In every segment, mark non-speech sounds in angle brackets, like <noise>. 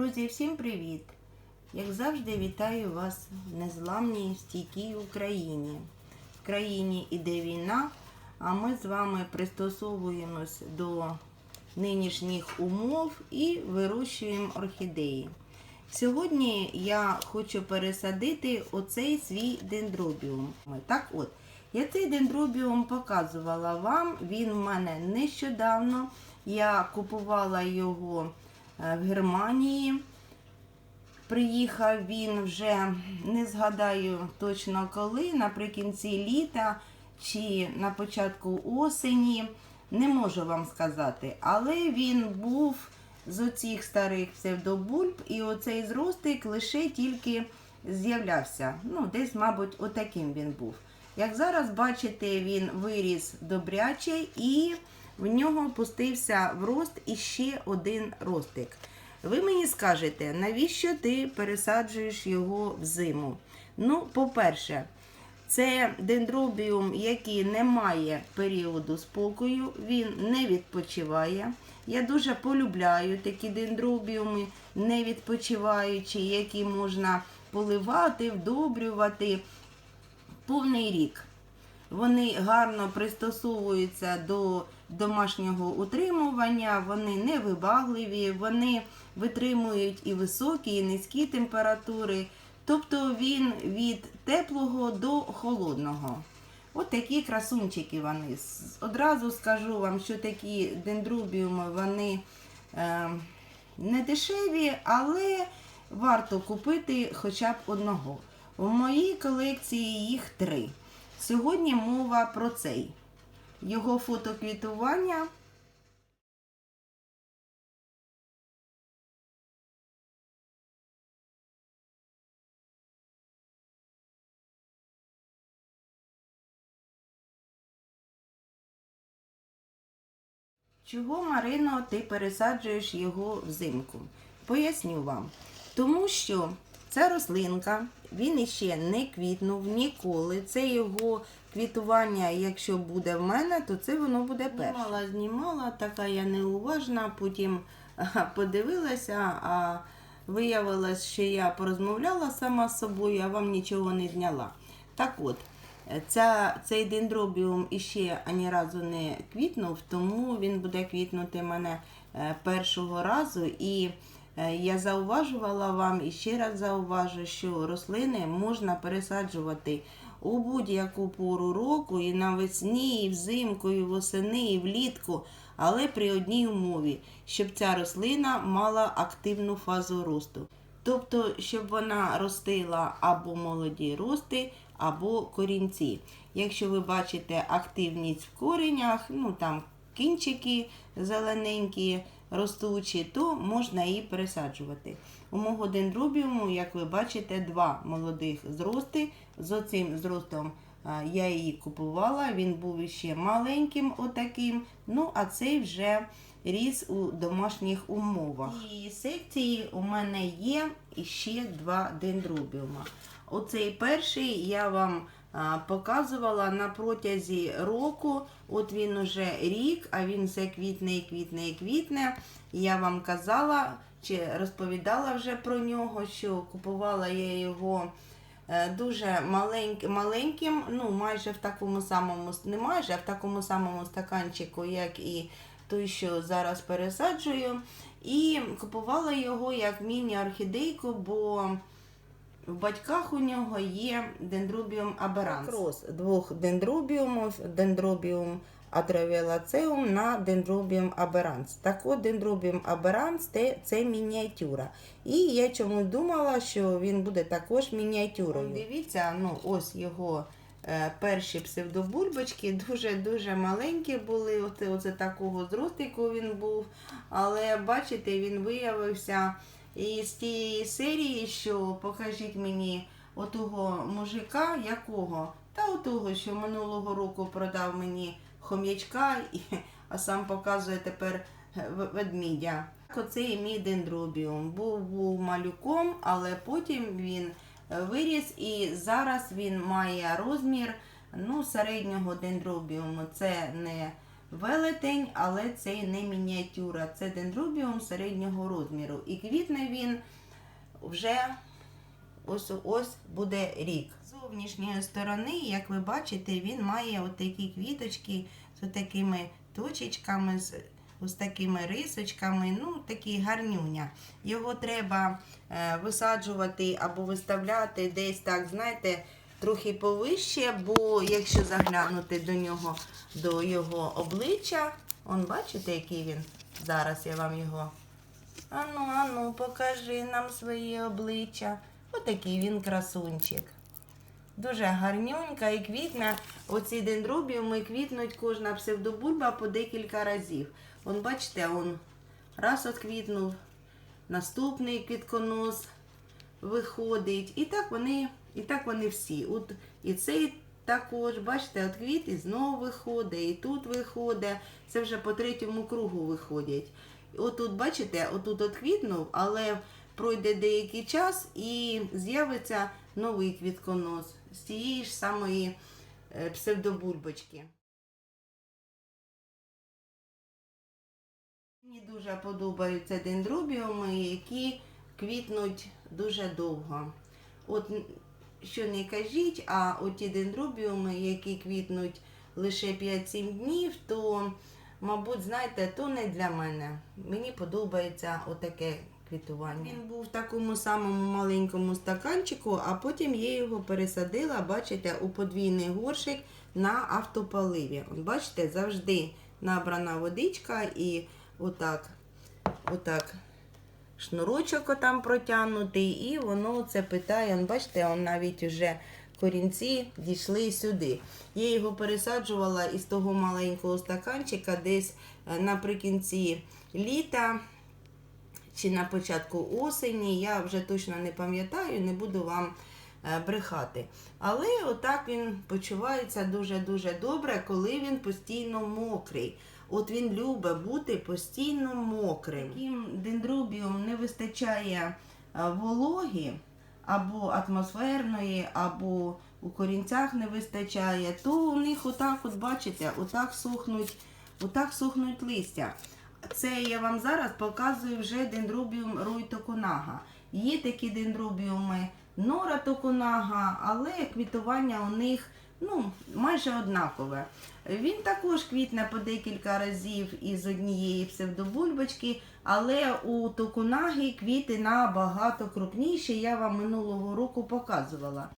Друзі, всім привіт! Як завжди, вітаю вас в незламній стійкій Україні. В країні іде війна, а ми з вами пристосовуємось до нинішніх умов і вирощуємо орхідеї. Сьогодні я хочу пересадити оцей свій дендробіум. Так от, я цей дендробіум показувала вам. Він в мене нещодавно. Я купувала його в Германії. Приїхав він вже не згадаю точно коли, наприкінці літа чи на початку осені. Не можу вам сказати, але він був з оцих старих псевдобульб, і оцей зростик лише тільки з'являвся. Ну, десь, мабуть, отаким він був. Як зараз бачите, він виріс добряче і в нього пустився в рост іще один ростик. Ви мені скажете, навіщо ти пересаджуєш його в зиму? Ну, по-перше, це дендробіум, який не має періоду спокою, він не відпочиває. Я дуже полюбляю такі дендробіуми, не відпочиваючі, які можна поливати, вдобрювати повний рік. Вони гарно пристосовуються до домашнього утримування, вони невибагливі, вони витримують і високі, і низькі температури. Тобто він від теплого до холодного. От такі красунчики вони. Одразу скажу вам, що такі дендрубіуми вони е, не дешеві, але варто купити хоча б одного. У моїй колекції їх три. Сьогодні мова про цей. Його фотоквітування Чого, Марино, ти пересаджуєш його взимку? Поясню вам. Тому що ця рослинка, він іще не квітнув ніколи. Це його квітування, якщо буде в мене, то це воно буде перше. Знімала, знімала, така я неуважна, потім <laughs> подивилася, а виявилось, що я порозмовляла сама з собою, а вам нічого не зняла. Так от, Ця, цей дендробіум іще ані разу не квітнув, тому він буде квітнути мене е, першого разу. І е, я зауважувала вам і ще раз зауважу, що рослини можна пересаджувати у будь-яку пору року, і навесні, і взимку, і восени, і влітку, але при одній умові, щоб ця рослина мала активну фазу росту. Тобто, щоб вона ростила або молоді рости, або корінці. Якщо ви бачите активність в коренях, ну там кінчики зелененькі, ростучі, то можна її пересаджувати. У мого дендробіуму, як ви бачите, два молодих зрости. З оцим зростом я її купувала, він був іще маленьким, отаким. Ну, а цей вже ріс у домашніх умовах. І секції у мене є іще два дендробіума. Оцей перший я вам показувала на протязі року. От він уже рік, а він все квітне і квітне і квітне. Я вам казала чи розповідала вже про нього, що купувала я його е, дуже маленьким, маленьким, ну майже в такому самому, не майже, а в такому самому стаканчику, як і той, що зараз пересаджую. І купувала його як міні-орхідейку, бо в батьках у нього є дендробіум аберанс. Крос двох дендробіумів, дендробіум атравіолацеум на дендробіум аберанс. Так от дендробіум аберанс це, мініатюра. І я чомусь думала, що він буде також мініатюрою. Дивіться, ну ось його е, перші псевдобульбочки дуже-дуже маленькі були. Оце, оце такого зростику він був. Але бачите, він виявився із тієї серії, що покажіть мені отого мужика, якого? Та отого, що минулого року продав мені хом'ячка, а сам показує тепер в- ведмідя. Оцей мій дендробіум був, був малюком, але потім він е, виріс і зараз він має розмір ну, середнього дендробіуму. Це не велетень, але це не мініатюра. Це дендробіум середнього розміру. І квітне він вже ось ось буде рік. З зовнішньої сторони, як ви бачите, він має отакі квіточки з такими точечками, з ось такими рисочками. Ну, такий гарнюня. Його треба е, висаджувати або виставляти десь так, знаєте, трохи повище, бо якщо заглянути до нього, до його обличчя, он бачите, який він? Зараз я вам його. Ану, ану, покажи нам своє обличчя. Отакий він красунчик. Дуже гарнюнька і квітне. Оці дендробіуми квітнуть кожна псевдобульба по декілька разів. Он бачите, он раз от квітнув, наступний квітконос виходить. І так вони, і так вони всі. От і цей також, бачите, от квіт і знову виходить, і тут виходить. Це вже по третьому кругу виходять. Отут, бачите, отут от квітнув, але пройде деякий час і з'явиться новий квітконос з тієї ж самої е, псевдобульбочки. Мені дуже подобаються дендробіуми, які квітнуть дуже довго. От що не кажіть, а оті дендробіуми, які квітнуть лише 5-7 днів, то, мабуть, знаєте, то не для мене. Мені подобається отаке квітування. Він був в такому самому маленькому стаканчику, а потім я його пересадила, бачите, у подвійний горшик на автопаливі. Бачите, завжди набрана водичка і отак, отак шнурочок там протягнутий, і воно це питає. Он, бачите, он навіть вже корінці дійшли сюди. Я його пересаджувала із того маленького стаканчика десь е, наприкінці літа чи на початку осені. Я вже точно не пам'ятаю, не буду вам е, брехати. Але отак він почувається дуже-дуже добре, коли він постійно мокрий. От він любить бути постійно мокрим. Таким дендробіум не вистачає е, вологи або атмосферної, або у корінцях не вистачає, то у них отак, от бачите, отак сохнуть, отак сохнуть листя. Це я вам зараз показую вже дендробіум ройтоконага. Є такі дендробіуми нора токонага, але квітування у них ну, майже однакове. Він також квітне по декілька разів із однієї псевдобульбочки, але у токунаги квіти набагато крупніші. Я вам минулого року показувала.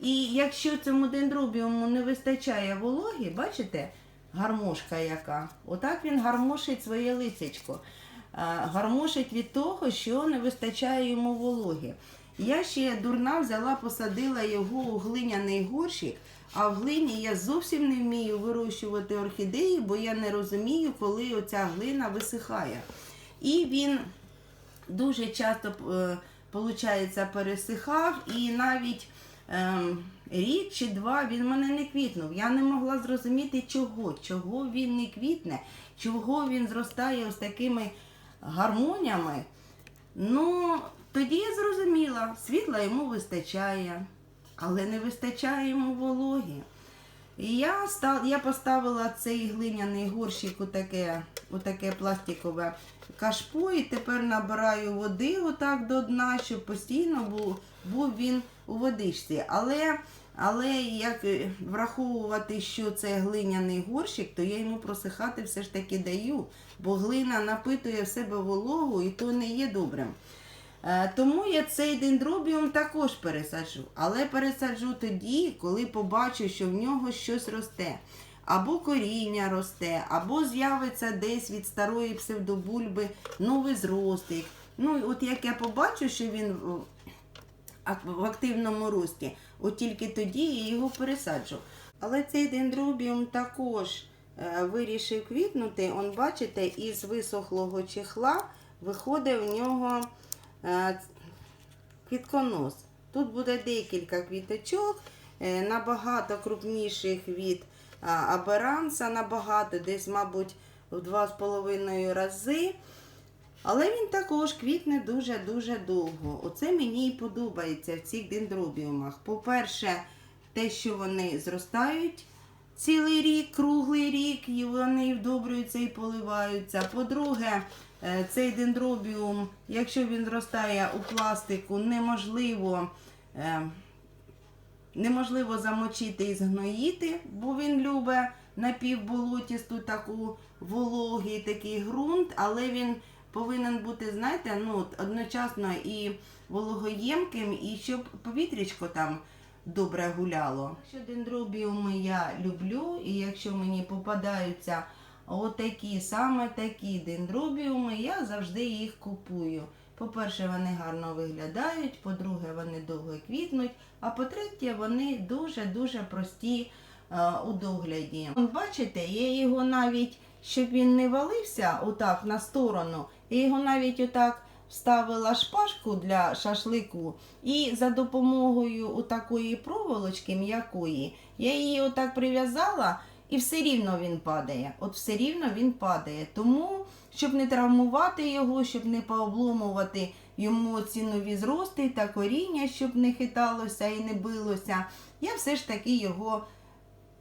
І якщо цьому дендробіуму не вистачає вологи, бачите, гармошка яка, отак він гармошить своє лисячко. А, Гармошить від того, що не вистачає йому вологи. Я ще дурна взяла, посадила його у глиняний горщик, а в глині я зовсім не вмію вирощувати орхідеї, бо я не розумію, коли оця глина висихає. І він дуже часто е, получається, пересихав, і навіть ем, рік чи два він мене не квітнув. Я не могла зрозуміти, чого, чого він не квітне, чого він зростає ось такими гармоніями. Ну, тоді я зрозуміла, світла йому вистачає, але не вистачає йому вологи. І я, став, я поставила цей глиняний горщик у таке, у таке пластикове кашпо і тепер набираю води отак до дна, щоб постійно був, був він у водичці. Але, але як е, враховувати, що це глиняний горщик, то я йому просихати все ж таки даю, бо глина напитує в себе вологу і то не є добрим. Е, Тому я цей дендробіум також пересаджу. Але пересаджу тоді, коли побачу, що в нього щось росте. Або коріння росте, або з'явиться десь від старої псевдобульби новий зростик. Ну, от як я побачу, що він в- активному рості, от тільки тоді я його пересаджу. Але цей дендробіум також е, вирішив квітнути. Он, бачите, із висохлого чехла виходить в нього е, квітконос. Тут буде декілька квіточок, е, набагато крупніших від аберанса, набагато, десь, мабуть, в два з половиною рази. Але він також квітне дуже-дуже довго. Оце мені і подобається в цих дендробіумах. По-перше, те, що вони зростають цілий рік, круглий рік, і вони вдобрюються і поливаються. По-друге, е, цей дендробіум, якщо він зростає у пластику, неможливо. е, Неможливо замочити і згноїти, бо він любить напівболотісту таку вологий такий ґрунт, але він повинен бути, знаєте, ну, одночасно і вологоємким, і щоб повітрячко там добре гуляло. Якщо дендробіуми я люблю, і якщо мені попадаються отакі, саме такі дендробіуми, я завжди їх купую. По-перше, вони гарно виглядають, по-друге, вони довго квітнуть, а по-третє, вони дуже-дуже прості е, у догляді. Бачите, я його навіть, щоб він не валився отак на сторону, я його навіть отак вставила шпажку для шашлику, і за допомогою такої проволочки м'якої я її отак прив'язала, і все рівно він падає. От все рівно він падає. Тому, щоб не травмувати його, щоб не пообломувати йому ці нові зрости та коріння, щоб не хиталося і не билося, я все ж таки його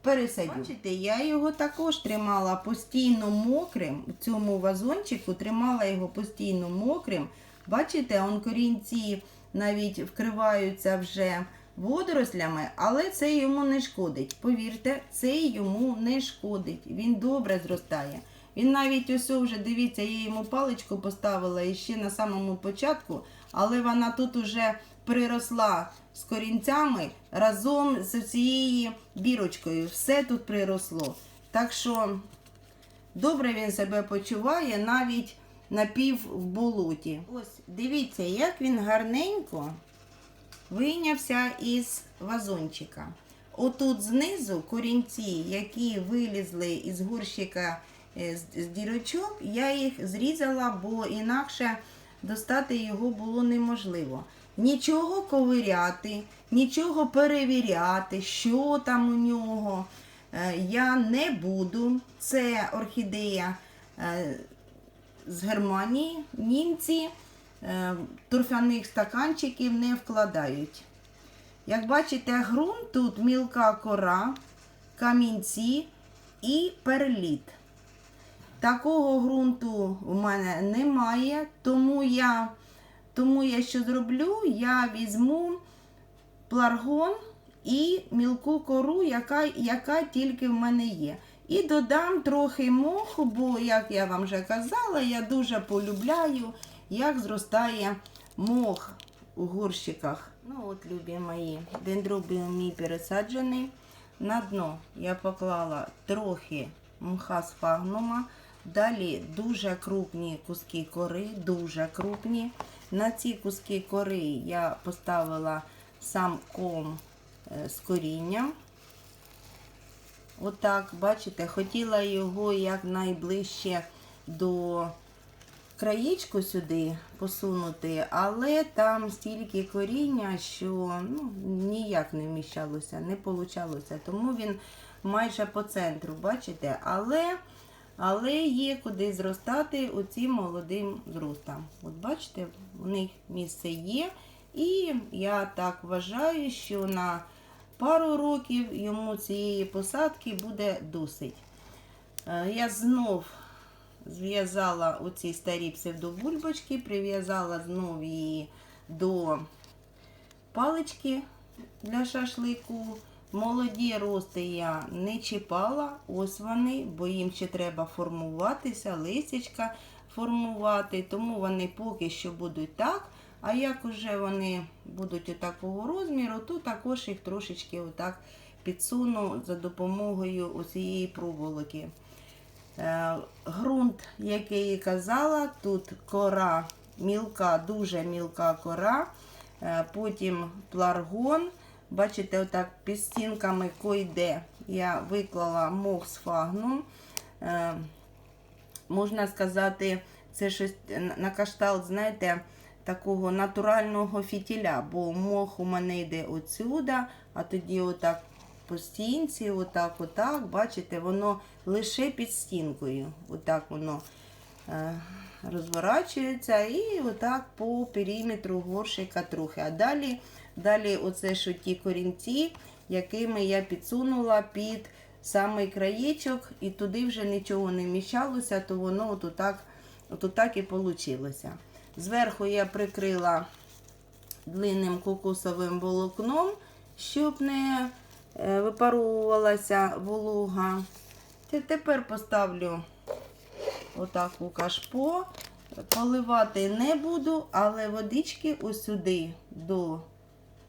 пересадю. Бачите, я його також тримала постійно мокрим. У цьому вазончику тримала його постійно мокрим. Бачите, он корінці навіть вкриваються вже водорослями, але це йому не шкодить. Повірте, це йому не шкодить. Він добре зростає. Він навіть ось вже, дивіться, я йому паличку поставила іще на самому початку, але вона тут уже приросла з корінцями разом з цією бірочкою. Все тут приросло. Так що добре він себе почуває навіть напів в болоті. Ось дивіться, як він гарненько вийнявся із вазончика. Отут знизу корінці, які вилізли із горщика з, з дірочок, я їх зрізала, бо інакше достати його було неможливо. Нічого ковиряти, нічого перевіряти, що там у нього. е, Я не буду. Це орхідея е, з Германії. Німці е, торфяних стаканчиків не вкладають. Як бачите, ґрунт тут мілка кора, камінці і перліт. Такого ґрунту в мене немає, тому я, тому я що зроблю? Я візьму пларгон і мілку кору, яка, яка тільки в мене є. І додам трохи моху, бо, як я вам вже казала, я дуже полюбляю, як зростає мох у горщиках. Ну от, любі мої, дендробіум мій пересаджений. На дно я поклала трохи мха фагнума. Далі дуже крупні куски кори, дуже крупні. На ці куски кори я поставила сам ком е, з корінням. Отак, бачите, хотіла його якнайближче до краєчку сюди посунути, але там стільки коріння, що ну, ніяк не вміщалося, не получалося. Тому він майже по центру, бачите, але, але є куди зростати оцим молодим зростам. От бачите, у них місце є. І я так вважаю, що на пару років йому цієї посадки буде досить. Е, Я знов зв'язала оці старі псевдобульбочки, прив'язала знов її до палички для шашлику. Молоді рости я не чіпала, ось вони, бо їм ще треба формуватися, лисячка формувати, тому вони поки що будуть так. А як уже вони будуть отакого розміру, то також їх трошечки отак підсуну за допомогою оцієї проволоки. Е, Грунт, який я казала, тут кора мілка, дуже мілка кора, е, потім пларгон. Бачите, отак під стінками койде я виклала мох з фагном. Е, Можна сказати, це щось на кшталт, знаєте, такого натурального фітіля, бо мох у мене йде отсюда, а тоді отак по стінці, отак, отак, бачите, воно лише під стінкою. Отак воно е, розворачується і отак по периметру горшика трохи. А далі, далі оце що ті корінці, якими я підсунула під самий краєчок, і туди вже нічого не вміщалося, то воно от так, і вийшло. Зверху я прикрила длинним кокосовим волокном, щоб не е, випаровувалася волога. Те- Тепер поставлю отак у кашпо. Поливати не буду, але водички ось сюди до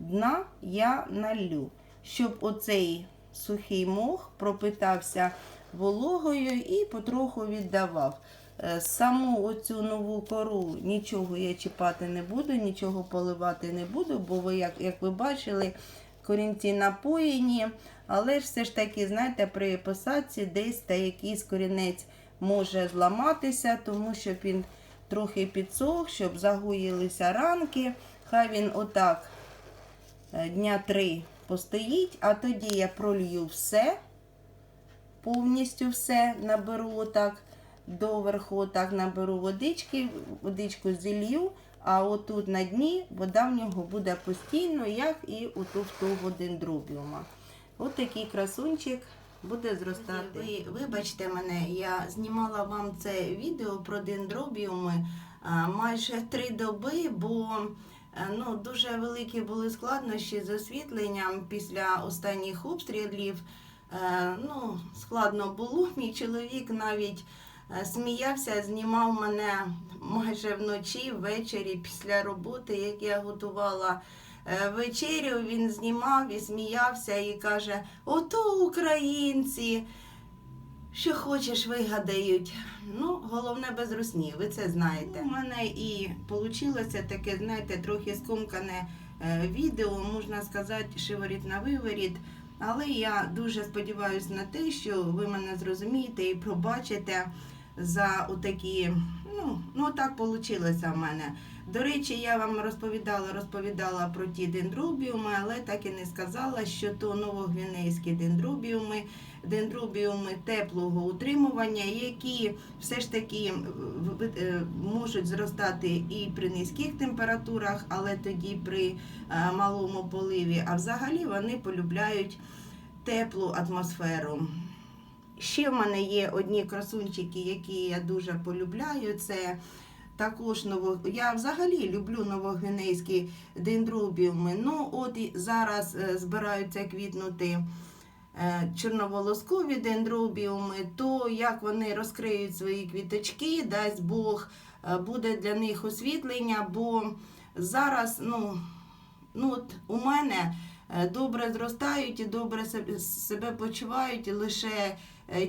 дна я налью, щоб оцей сухий мох пропитався вологою і потроху віддавав. Е, Саму оцю нову кору нічого я чіпати не буду, нічого поливати не буду, бо ви, як, як ви бачили, корінці напоєні, але ж все ж таки, знаєте, при посадці десь та якийсь корінець може зламатися, тому що він трохи підсох, щоб загоїлися ранки. Хай він отак дня три постоїть, а тоді я пролью все, повністю все наберу отак доверху, отак наберу водички, водичку зілью, а отут на дні вода в нього буде постійно, як і у того дендробіума. От такий красунчик буде зростати. Ви вибачте мене, я знімала вам це відео про дендробіуми майже три доби, бо е, ну, дуже великі були складнощі з освітленням після останніх обстрілів. Е, Ну, складно було. <laughs> Мій чоловік навіть е, сміявся, знімав мене майже вночі, ввечері після роботи, як я готувала е, вечерю. Він знімав і сміявся і каже: Ото українці, що хочеш, вигадають. Ну, головне без русні, ви це знаєте. У мене і вийшло таке, знаєте, трохи скомкане е, відео, можна сказати, шиворіт на виворіт. Але я дуже сподіваюся на те, що ви мене зрозумієте і пробачите за отакі, ну, ну так вийшло в мене. До речі, я вам розповідала, розповідала про ті дендробіуми, але так і не сказала, що то новогвінейські дендробіуми, дендробіуми теплого утримування, які все ж таки в- е, можуть зростати і при низьких температурах, але тоді при е, малому поливі. А взагалі вони полюбляють теплу атмосферу. Ще в мене є одні красунчики, які я дуже полюбляю. Це також ново... Я взагалі люблю новогвінейські дендробіуми. Ну, от і зараз е, збираються квітнути е, чорноволоскові дендробіуми, то як вони розкриють свої квіточки, дасть Бог, е, буде для них освітлення, бо зараз, ну, ну от у мене добре зростають і добре себе- почувають лише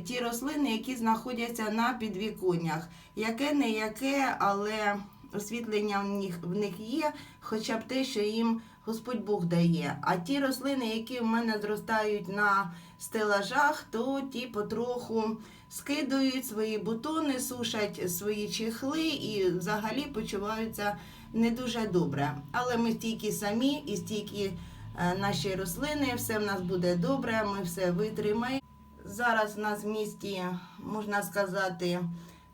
ті рослини, які знаходяться на підвіконнях. Яке не яке, але освітлення в них, в них є, хоча б те, що їм Господь Бог дає. А ті рослини, які в мене зростають на стелажах, то ті потроху скидують свої бутони, сушать свої чехли і взагалі почуваються не дуже добре. Але ми стійкі самі і стійкі е, наші рослини, все в нас буде добре, ми все витримаємо. Зараз в нас в місті, можна сказати,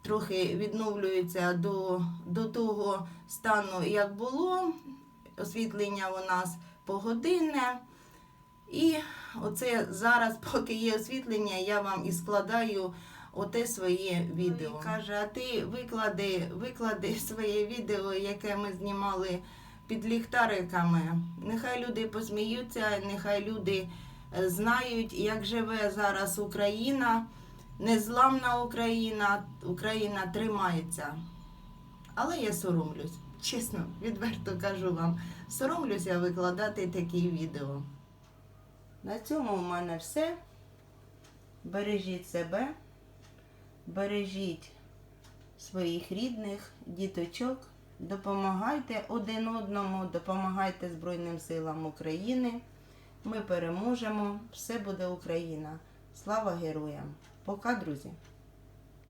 трохи відновлюється до, до того стану, як було. Освітлення у нас погодинне. І оце зараз, <laughs> поки є освітлення, я вам і складаю оте своє відео. Каже, а ти виклади, виклади <laughs> своє відео, яке ми знімали під ліхтариками. Нехай люди посміються, нехай люди знають, як живе зараз Україна, незламна Україна, Україна тримається. Але я соромлюсь, чесно, відверто кажу вам, соромлюся викладати такі відео. На цьому в мене все. Бережіть себе, бережіть своїх рідних, діточок, допомагайте один одному, допомагайте Збройним силам України. Ми переможемо, все буде Україна. Слава героям! Пока, друзі!